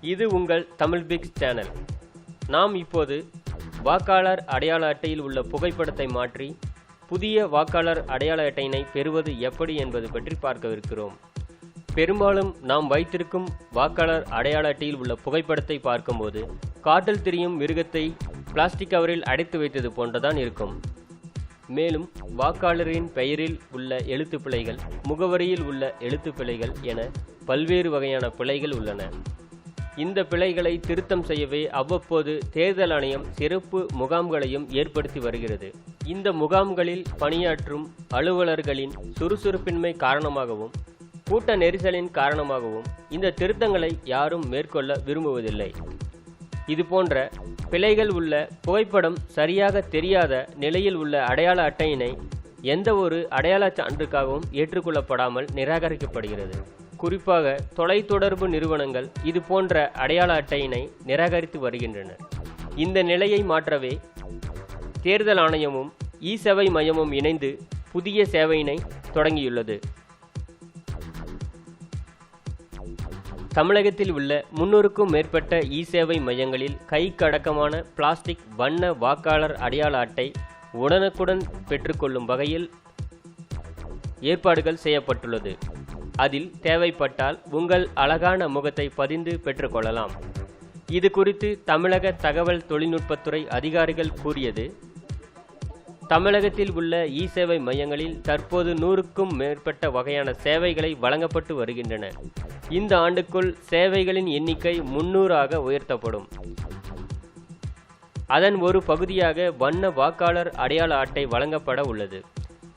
இது உங்கள் Tamil fix channel. நாம் இப்போது வாக்காளர் அடையாள அட்டையில் உள்ள புகைப்படத்தை மாற்றி புதிய வாக்காளர் அடையாள அட்டையினை பெறுவது எப்படி என்பது பற்றி பார்க்கவிருக்கிறோம். பெரும்பாலும் நாம் வைத்திருக்கும் வாக்காளர் அடையாள அட்டையில் உள்ள புகைப்படத்தை பார்க்கும்போது காட்டில் திரியும் மிருகத்தை பிளாஸ்டிக் கவரில் அடைத்து வைத்தது போன்றதான் இருக்கும். மேலும் வாக்காளரின் பெயரில் உள்ள எழுத்துப் பிழைகள் முகவரியில் உள்ள எழுத்துப் பிழைகள் என பல்வேறு வகையான பிழைகள் உள்ளன. இந்த பிழைகளை திருத்தம் செய்யவே அவ்வப்போது தேர்தல் ஆணையம் சிறப்பு முகாம்களையும் ஏற்படுத்தி வருகிறது. இந்த முகாம்களில் பணியாற்றும் அலுவலர்களின் சுறுசுறுப்பின்மை காரணமாகவும் கூட்ட நெரிசலின் காரணமாகவும் இந்த திருத்தங்களை யாரும் மேற்கொள்ள விரும்புவதில்லை. இது போன்ற பிழைகள் உள்ள புகைப்படம் சரியாக தெரியாத நிலையில் உள்ள அடையாள அட்டையினை எந்த ஒரு அடையாள சான்றுக்காகவும் ஏற்றுக்கொள்ளப்படாமல் நிராகரிக்கப்படுகிறது. குறிப்பாக தொலைத்தொடர்பு நிறுவனங்கள் இது போன்ற அடையாள அட்டையினை நிராகரித்து வருகின்றன. இந்த நிலையை மாற்றவே தேர்தல் ஆணையமும் இ சேவை மையமும் இணைந்து புதிய சேவையினை தொடங்கியுள்ளது. தமிழகத்தில் உள்ள முன்னூறுக்கும் மேற்பட்ட இ சேவை மையங்களில் கைக்கடக்கமான பிளாஸ்டிக் வண்ண வாக்காளர் அடையாள அட்டை உடனுக்குடன் பெற்றுக்கொள்ளும் வகையில் ஏற்பாடுகள் செய்யப்பட்டுள்ளது. அதில் தேவைப்பட்டால் உங்கள் அழகான முகத்தை பதிந்து பெற்றுக்கொள்ளலாம். இது குறித்து தமிழக தகவல் தொழில்நுட்பத்துறை அதிகாரிகள் கூறியது தமிழகத்தில் உள்ள இ சேவை மையங்களில் தற்போது நூறுக்கும் மேற்பட்ட வகையான சேவைகளை வழங்கப்பட்டு வருகின்றன. இந்த ஆண்டுக்குள் சேவைகளின் எண்ணிக்கை முன்னூறாக உயர்த்தப்படும். அதன் ஒரு பகுதியாக வண்ண வாக்காளர் அடையாள அட்டை வழங்கப்பட உள்ளது.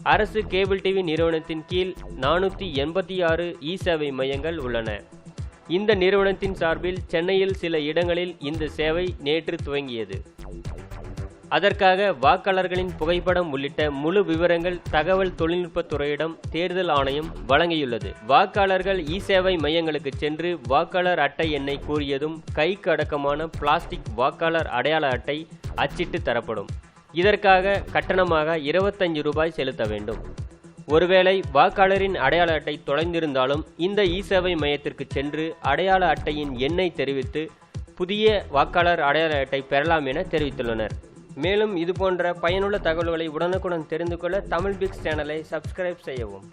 அரசு கேபிள் டிவி நிறுவனத்தின் கீழ் நானூற்றி எண்பத்தி ஆறு இ சேவை மையங்கள் உள்ளன. இந்த நிறுவனத்தின் சார்பில் சென்னையில் சில இடங்களில் இந்த சேவை நேற்று துவங்கியது. அதற்காக வாக்காளர்களின் புகைப்படம் உள்ளிட்ட முழு விவரங்கள் தகவல் தொழில்நுட்பத்துறையிடம் தேர்தல் ஆணையம் வழங்கியுள்ளது. வாக்காளர்கள் இ சேவை மையங்களுக்கு சென்று வாக்காளர் அட்டை எண்ணை கூறியதும் கைக்கு அடக்கமான பிளாஸ்டிக் வாக்காளர் அடையாள அட்டை அச்சிட்டு தரப்படும். இதற்காக கட்டணமாக இருபத்தஞ்சு ரூபாய் செலுத்த வேண்டும். ஒருவேளை வாக்காளரின் அடையாள அட்டை தொலைந்திருந்தாலும் இந்த இ சேவை மையத்திற்கு சென்று அடையாள அட்டையின் எண்ணை தெரிவித்து புதிய வாக்காளர் அடையாள அட்டை பெறலாம் என தெரிவித்துள்ளனர். மேலும் இதுபோன்ற பயனுள்ள தகவல்களை உடனுக்குடன் தெரிந்து கொள்ள தமிழ் பிக்ஸ் சேனலை சப்ஸ்கிரைப் செய்யவும்.